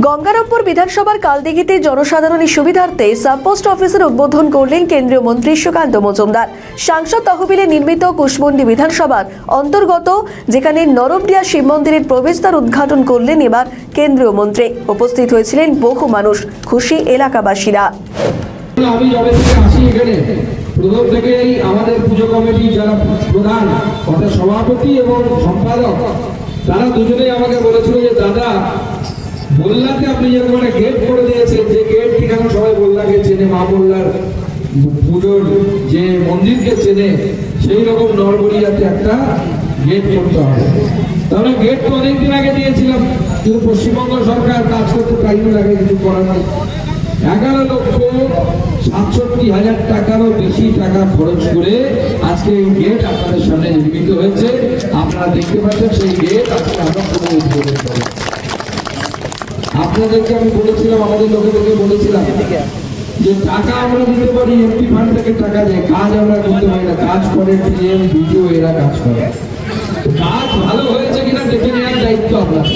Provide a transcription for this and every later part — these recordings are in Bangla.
গঙ্গারামপুর বিধানসভার কালদিঘিতে জনসাধারণের সুবিধার্থে সাবপোস্ট অফিসের উদ্বোধন করলেন কেন্দ্রীয় মন্ত্রী সুকান্ত মজুমদার। সাংসদ তহবিলে নির্মিত কুশমন্ডি বিধানসভার অন্তর্গত, যেখানে নরমডিয়া শিব মন্দিরের প্রবেশদ্বার উদ্ঘাটন করলেন এবার কেন্দ্রীয় মন্ত্রী। উপস্থিত হয়েছিলেন বহু মানুষ, খুশি এলাকাবাসীরা। প্রথম থেকেই আমাদের পুজো কমিটি যারা প্রধান, অর্থাৎ সভাপতি এবং সম্পাদক, তারা দুজনেই আমাকে বলেছিল যে, দাদা বললাতে আপনি যেরকম একটা গেট করে দিয়েছেন, যে গেট ঠিক এখন সবাই বললাকে চেনে, মা বললার পুজোর যে মন্দিরকে চেনে, সেই রকম নরবলিয়াতে একটা গেট করতে হবে। তাহলে গেট তো অনেকদিন আগে দিয়েছিলাম, কিন্তু পশ্চিমবঙ্গ সরকার কাজ করতে টাইম লাগে কিছু করার নেই। এগারো লক্ষ সাতষট্টি হাজার টাকারও বেশি টাকা খরচ করে আজকে এই গেট আপনাদের সামনে নির্মিত হয়েছে। আপনারা দেখতে পাচ্ছেন, সেই গেট আজকে আমরা আপনাদেরকে আমি বলেছিলাম, আমাদের লোকেদেরকে বলেছিলাম যে টাকা আমরা দিতে পারি এমপি ফান্ড থেকে টাকা দেয়। কাজ আমরা করতে পারি না। কাজ করে পিএম ভিডিও এরা কাজ করে। কাজ ভালো হয়েছে কিনা দেখে নেওয়ার দায়িত্ব আপনার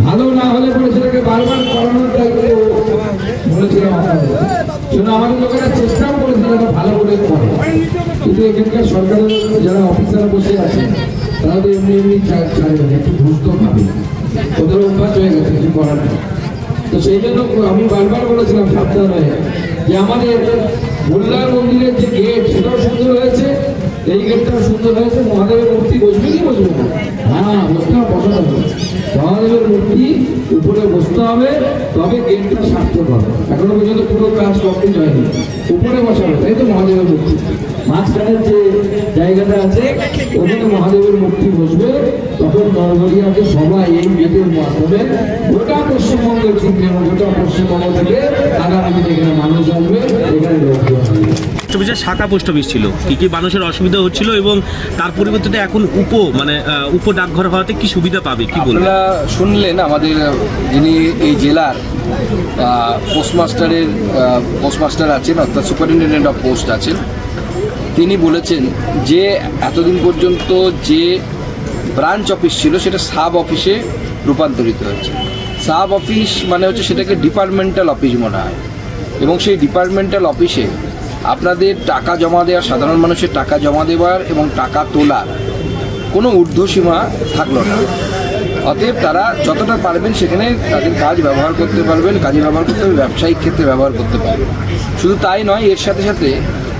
ভালো না হলে পরে সেটাকে বারবার করানোর দায়িত্ব বলেছিলাম আপনাদের। জন্য আমাদের লোকেরা চেষ্টাও করেছিল এটা ভালো করে করে। কিন্তু এখানকার সরকারের যারা অফিসার বসে আছে তারা তো এমনি এমনি চা- ছাড়বে না, একটু ঘুষ তো ওদের অভ্যাস হয়ে গেছে, কিছু করার তো সেই জন্য আমি বারবার বলেছিলাম সাবধান হয়ে যে আমাদের মোল্লার মন্দিরের যে গেট সেটাও সুন্দর হয়েছে, এই গেটটাও সুন্দর হয়েছে, মহাদেবের মূর্তি বসবে কি বসবে না। হ্যাঁ বসতে হবে, বসাতে হবে। মহাদেবের মূর্তি উপরে বসতে হবে, তবে গেটটা সার্থক হবে। এখনও পর্যন্ত পুরো কাজ কমপ্লিট হয়নি। উপরে বসাবে তাই তো মহাদেবের মূর্তি। মাঝখানের যে জায়গাটা আছে ওখানে মহাদেবের মূর্তি বসবে। তখন নরবরিয়াকে সবাই এই গেটের মাধ্যমে গোটা পশ্চিমবঙ্গের এবং গোটা পশ্চিমবঙ্গ থেকে আগামী দিনে এখানে মানুষ আসবে এখানে লোক পোস্ট শাখা পোস্ট অফিস ছিল কি কি মানুষের অসুবিধা হচ্ছিল এবং তার পরিবর্তে এখন উপ মানে উপ ডাকঘর হওয়াতে কি সুবিধা পাবে? কি বলবেন? শুনলেন আমাদের যিনি এই জেলার পোস্টমাস্টারের পোস্টমাস্টার আছেন অর্থাৎ সুপারিনটেন্ডেন্ট অফ পোস্ট আছেন তিনি বলেছেন যে এতদিন পর্যন্ত যে ব্রাঞ্চ অফিস ছিল সেটা সাব অফিসে রূপান্তরিত হয়েছে। সাব অফিস মানে হচ্ছে সেটাকে ডিপার্টমেন্টাল অফিস মনে হয়। এবং সেই ডিপার্টমেন্টাল অফিসে আপনাদের টাকা জমা দেওয়া, সাধারণ মানুষের টাকা জমা দেওয়ার এবং টাকা তোলার কোনো ঊর্ধ্বসীমা থাকল না। অতএব তারা যতটা পারবেন সেখানে তাদের কাজ ব্যবহার করতে পারবেন, কাজে ব্যবহার করতে পারবেন, ব্যবসায়িক ক্ষেত্রে ব্যবহার করতে পারবেন। শুধু তাই নয়, এর সাথে সাথে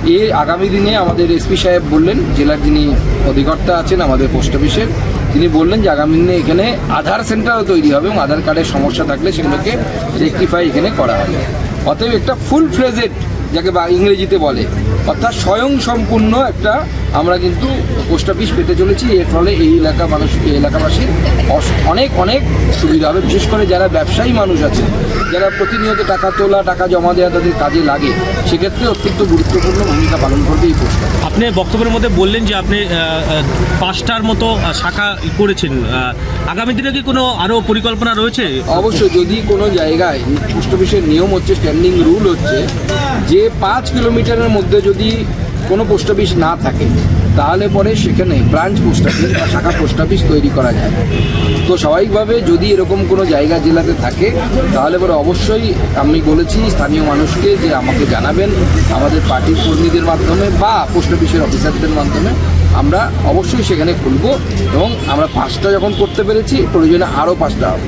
এ আগামী দিনে আমাদের এসপি সাহেব বললেন, জেলার যিনি অধিকর্তা আছেন আমাদের পোস্ট অফিসের, তিনি বললেন যে আগামী দিনে এখানে আধার সেন্টারও তৈরি হবে এবং আধার কার্ডের সমস্যা থাকলে সেগুলোকে রেক্টিফাই এখানে করা হবে। অতএব একটা ফুল ফ্রেজেড যাকে বা ইংরেজিতে বলে। অর্থাৎ স্বয়ং সম্পূর্ণ একটা আমরা কিন্তু পোস্ট অফিস পেতে চলেছি। এর ফলে এই এলাকা মানুষ এই এলাকাবাসীর অনেক অনেক সুবিধা হবে। বিশেষ করে যারা ব্যবসায়ী মানুষ আছে যারা প্রতিনিয়ত টাকা তোলা টাকা জমা দেওয়া তাদের কাজে লাগে সেক্ষেত্রে অত্যন্ত গুরুত্বপূর্ণ ভূমিকা পালন করবে এই পোস্ট অফিস। আপনি বক্তব্যের মধ্যে বললেন যে আপনি পাঁচটার মতো শাখা করেছেন। আগামী দিনে কি কোনো আরও পরিকল্পনা রয়েছে? অবশ্যই যদি কোনো জায়গায় পোস্ট অফিসের নিয়ম হচ্ছে স্ট্যান্ডিং রুল হচ্ছে যে পাঁচ কিলোমিটারের মধ্যে যদি কোনো পোস্ট অফিস না থাকে, তাহলে পরে সেখানে ব্রাঞ্চ পোস্ট অফিস বা শাখা পোস্ট অফিস তৈরি করা যায়। তো স্বাভাবিকভাবে যদি এরকম কোনো জায়গা জেলাতে থাকে, তাহলে পরে অবশ্যই আমি বলেছি স্থানীয় মানুষকে যে আমাকে জানাবেন, আমাদের পার্টির কর্মীদের মাধ্যমে বা পোস্ট অফিসের অফিসারদের মাধ্যমে আমরা অবশ্যই সেখানে খুলব এবং আমরা পাঁচটা যখন করতে পেরেছি, প্রয়োজনে আরও পাঁচটা হবে।